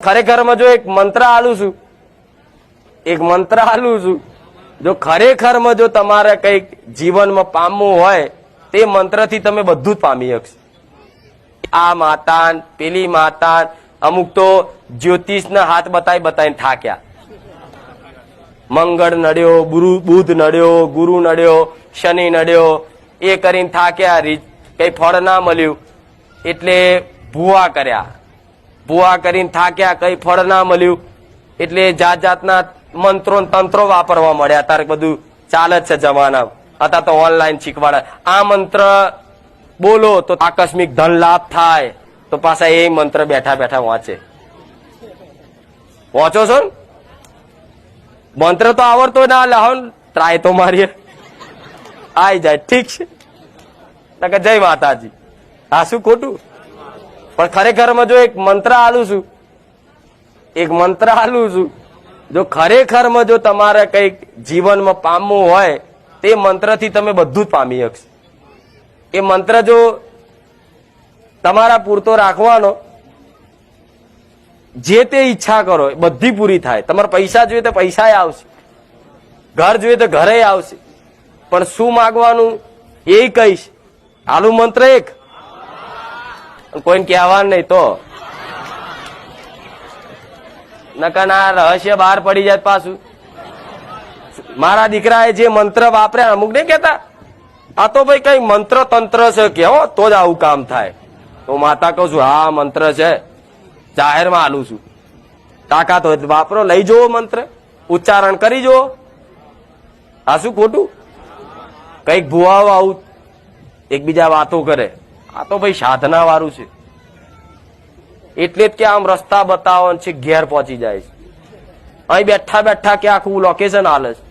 ખરેખરમાં જો એક મંત્ર આલું છું, એક મંત્ર આલું છું, જો ખરેખરમાં જો તમારે કંઈક જીવનમાં પામવું હોય, તે મંત્રથી તમે બધું જ પામી શકશો. આ માતાન, પેલી માતાન, અમુક તો જ્યોતિષના હાથ બતાવી બતાવીને થાક્યા. મંગળ નડ્યો, ગુરુ, બુધ નડ્યો, ગુરુ નડ્યો, શનિ નડ્યો, એ કરીને થાક્યા કઈ ફળ ના મળ્યું, એટલે ભૂવા કર્યા. ભૂવા કરીને થાક્યા, કઈ ફળ ના મળ્યું. એટલે જાત જાતના મંત્રો તંત્રો વાપરવા મળ્યા. તારે બધું ચાલે છે જમાના. અત્યારે તો ઓનલાઈન શીખવાડે. આ મંત્ર બોલો તો આકસ્મિક ધન લાભ થાય. તો પાછા એ મંત્ર બેઠા બેઠા વાંચે. વાંચો છો મંત્ર તો આવડતો ના લાવો ટ્રાય તો મારીએ. આઈ જાય. ઠીક છે. જય માતાજી. હા, શું ખોટું? પણ ખરેખરમાં જો એક મંત્ર આલું છું, એક મંત્ર આલું છું, જો ખરેખરમાં જો તમારે કંઈક જીવનમાં પામવું હોય, તે મંત્રથી તમે બધું જ પામી શકશો. એ મંત્ર જો તમારા પૂરતો રાખવાનો, જે તે ઈચ્છા કરો, એ બધી પૂરી થાય. તમારે પૈસા જોઈએ તો પૈસા આવશે. ઘર જોઈએ તો ઘરે આવશે. પણ શું માગવાનું, એ કહીશ. આલુ મંત્ર એક. કોઈને કહેવાનું નહીં તો. નકર ના રહસ્ય બહાર પડી જાય પાછું. મારા દીકરાએ જે મંત્ર વાપર્યા, અમુક નહીં કેતા આ તો ભાઈ કઈ મંત્ર તંત્ર છે કે હો, તો જ આવું કામ થાય. તો માતા કહું છું, હા, મંત્ર છે. જાહેરમાં આલું છું. તાકાત હોય વાપરો, લઈ જુઓ મંત્ર. ઉચ્ચારણ કરી જુઓ. આ શું ખોટું? કંઈક ભુવાઓ આવું, એકબીજા વાતો કરે. આ તો ભાઈ સાધના વાળું છે. એટલે જ કે આમ રસ્તા બતાવો છે, ઘેર પહોંચી જાય છે. અહીં બેઠા બેઠા કે આખું લોકેશન હાલે છે.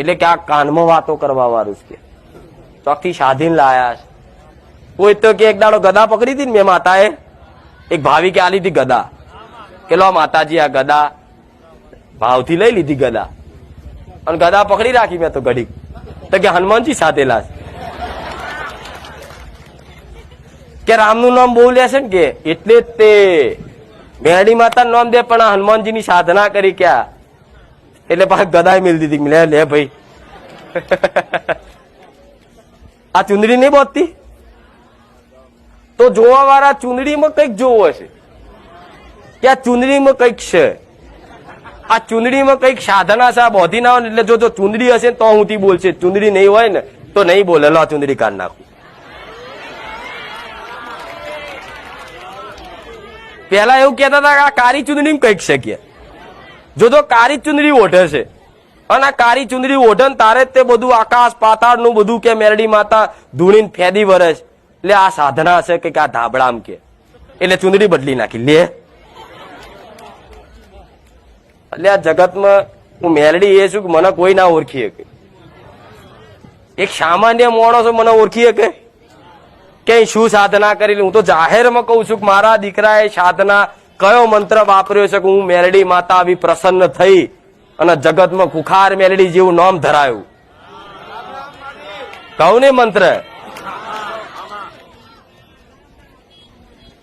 એટલે કે આ કાનમાં વાતો કરવા વાળું છે ચોકથી સાધીને લાયા છે. કોઈ તો કે એક દાડો ગદા પકડી હતી ને મેં માતાએ. એક ભાવી કે આ લીધી ગદા. કે લો માતાજી આ ગદા. ભાવથી લઈ લીધી ગદા. અને ગદા પકડી રાખી મેં તો ઘડીક. તો કે હનુમાનજી સાથેલા છે કે રામનું નામ બહુ લેશે ને કે? એટલે જ તે મેળી માતા નામ દે, પણ આ હનુમાનજીની સાધના કરી ક્યાં? એટલે પાછી ગદાય મિલ દીધી લે લે ભાઈ. આ ચુંદડી નહીં બોતતી? તો જોવા વાળા ચુંદડીમાં કંઈક જોવો હશે. કે આ ચુંદડીમાં કંઈક છે? આ ચુંદડીમાં કંઈક સાધના છે, આ બોધી ના હોય એટલે જો જો ચુંદડી હશે તો હું થી બોલશે. ચુંદડી નહીં હોય ને, તો નહીં બોલે. લો આ ચુંદડી કાઢ નાખું. પેલા એવું કહેતા હતા કે આ કારી ચુંદડી કંઈક છે કે. જો તો કારી ચુંદડી ઓઢે છે. અને આ કારી ચુંદડી ઓઢે તારે તે બધું આકાશ પાતાળનું બધું કે મેરડી માતા ધૂણીને ફેદી વરસ એટલે આ સાધના છે કે આ ધાબળામ કે. એટલે ચુંદડી બદલી નાખી. લે. એટલે આ જગતમાં હું મેરડી એ છું કે મને કોઈ ના ઓળખી શકે. એક સામાન્ય માણસો મને ઓળખી શકે. કે શું સાધના કરેલી? હું તો જાહેરમાં કહું છું કે મારા દીકરાએ સાધના કયો મંત્ર વાપર્યો છે કે હું મેલડી માતા આવી પ્રસન્ન થઈ અને જગતમાં કુખાર મેલડી જેવું નામ ધરાયું? કહું ને મંત્ર.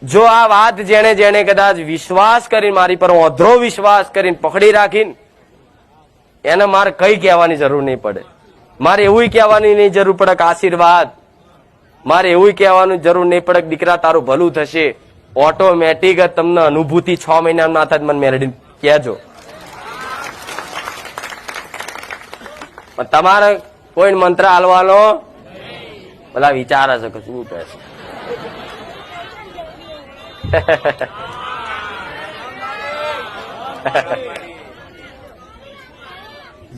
જો આ વાત જેણે જેણે કદાચ વિશ્વાસ કરીને મારી પર ઓધરો વિશ્વાસ કરીને પકડી રાખીને, એને મારે કઈ કહેવાની જરૂર નહીં પડે. મારે એવું કહેવાની નહીં જરૂર પડે કે આશીર્વાદ મારે એવું કહેવાનું જરૂર નહીં પડે દીકરા, તારું ભલું થશે. ઓટોમેટિક જ તમને અનુભૂતિ છ મહિના ના થાય મને મેળવી કહેજો. પણ તમારે કોઈ મંત્ર હાલવાનો? બધા વિચાર હશે કે શું કહે છે.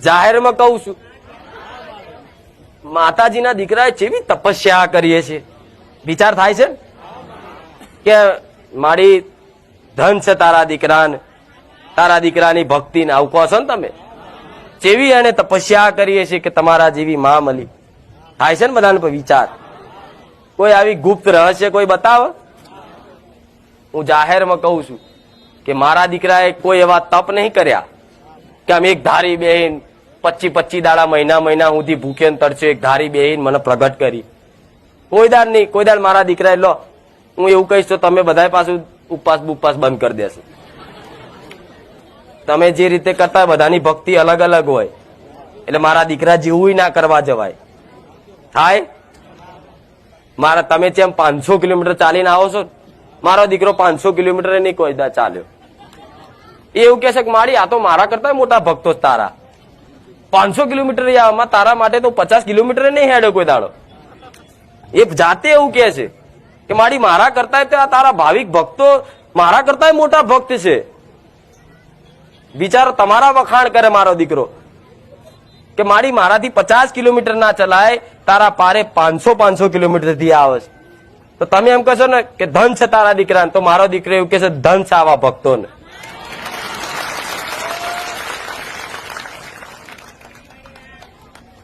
જાહેરમાં કહું છું માતાજીના દીકરાએ જેવી તપસ્યા કરીએ છીએ? વિચાર થાય છે? કે મારી ધન છે તારા દીકરાને, તારા દીકરાની ભક્તિને આવું કહો છો ને તમે? જેવી એને તપસ્યા કરીએ છીએ કે તમારા જેવી મા મળી થાય છે ને બધાને વિચાર? કોઈ આવી ગુપ્ત રહસ્ય કોઈ બતાવે? હું જાહેરમાં કહું છું કે મારા દીકરાએ કોઈ એવા તપ નહીં કર્યા કે આમ એક ધારી બેહીન પચી પચી દાડા મહિના મહિના સુધી ભૂખે તરસે એક ધારી બેહીને મને પ્રગટ કરી. કોઈ દાર નહીં, કોઈ દાર મારા દીકરા લો, હું એવું કહીશ તો તમે બધા પાછું ઉપવાસ બુપવાસ બંધ કરી દેશો. તમે જે રીતે કરતા બધાની ભક્તિ અલગ અલગ હોય. એટલે મારા દીકરા જેવું ના કરવા જવાય. થાય? મારા, તમે જેમ પાંચસો કિલોમીટર ચાલીને આવો છો, મારો દીકરો પાંચસો કિલોમીટર નહીં કોઈ ચાલ્યો. એવું કહેશે કે મારી આ તો મારા કરતા મોટા ભક્તો તારા. પાંચસો કિલોમીટર આવવામાં તારા માટે તો પચાસ કિલોમીટર નહીં હેડ્યો કોઈ દાડો. એ જાતે એવું કે છે કે મારી મારા કરતા તારા ભાવિક ભક્તો, મારા કરતા મોટા ભક્ત છે. બિચારો તમારા વખાણ કરે મારો દીકરો. કે મારી મારાથી પચાસ કિલોમીટર ના ચલાય, તારા પારે પાંચસો પાંચસો કિલોમીટરથી આવે છે. તો તમે એમ કહેશો ને કે ધન છે તારા દીકરાને, તો મારો દીકરો એવું કે છે, ધન છે આવા ભક્તોને.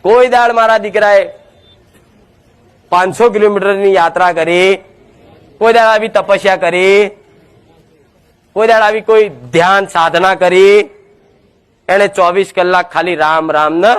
કોઈ દાડ મારા દીકરાએ પાંચસો કિલોમીટરની યાત્રા કરી, કોઈ દાડ આવી તપસ્યા કરી, કોઈ દાડ આવી કોઈ ધ્યાન સાધના કરી એને ચોવીસ કલાક ખાલી રામ રામ ને